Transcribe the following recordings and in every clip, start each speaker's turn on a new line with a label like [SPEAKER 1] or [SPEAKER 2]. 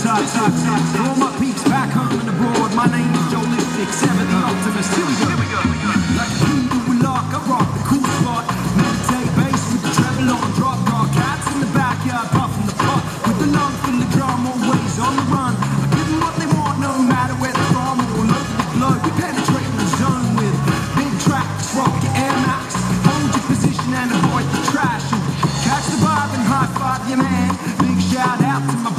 [SPEAKER 1] type, type. For all my peeps back home and abroad, my name is Joe Lipstick, seven the optimist. Here we go. A rock the bass with the treble on, drop. Cats in the backyard puffing the with the of drum, always on the run. What they want, no matter where they're from. The the zone with big tracks, rock Air Max. Hold your position and avoid the trash. And catch the vibe and high five your man. Big shout out to my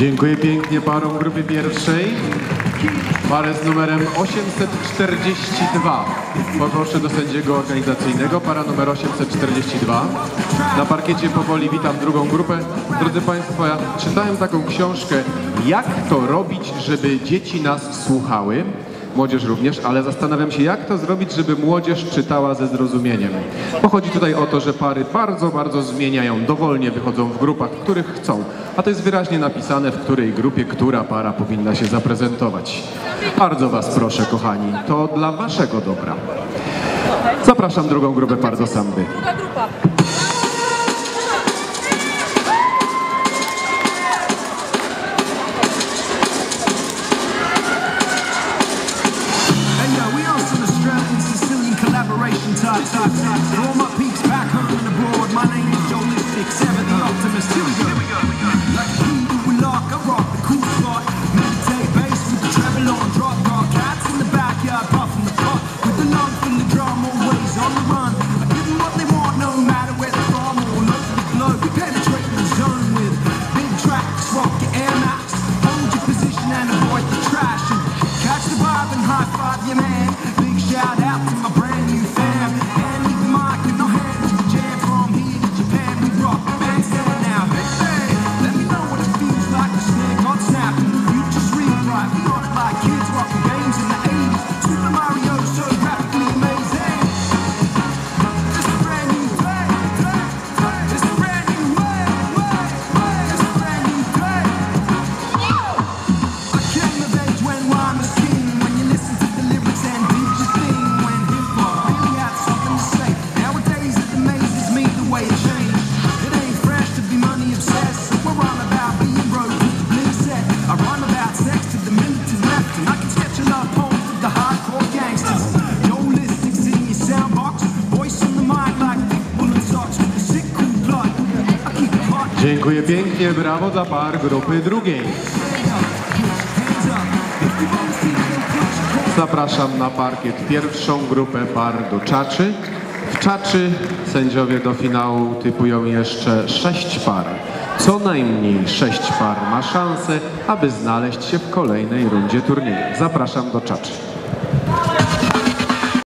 [SPEAKER 2] Dziękuję pięknie parom grupy pierwszej. Parę z numerem 842. Poproszę do sędziego organizacyjnego, para numer 842. Na parkiecie powoli witam drugą grupę. Drodzy Państwo, ja czytałem taką książkę, jak to robić, żeby dzieci nas słuchały. Młodzież również, ale zastanawiam się, jak to zrobić, żeby młodzież czytała ze zrozumieniem. Bo chodzi tutaj o to, że pary bardzo, bardzo zmieniają, dowolnie wychodzą w grupach, w których chcą. A to jest wyraźnie napisane, w której grupie, która para powinna się zaprezentować. Bardzo Was proszę, kochani, to dla Waszego dobra. Zapraszam drugą grupę par do samby.
[SPEAKER 3] Druga grupa.
[SPEAKER 1] All my peeps back home and abroad, my name is Joe Lipstick, seven the optimist. Here we go. Like lock, rock the cool spot. Bass with the treble on, drop. Cats in the backyard puffing the pot with the of drum, always on the run. I what they want, no matter where they're from. The penetrate
[SPEAKER 2] Dziękuję pięknie, brawo dla par grupy drugiej. Zapraszam na parkiet pierwszą grupę par do czaczy. W czaczy sędziowie do finału typują jeszcze sześć par. Co najmniej sześć par ma szansę, aby znaleźć się w kolejnej rundzie turnieju. Zapraszam do czaczy.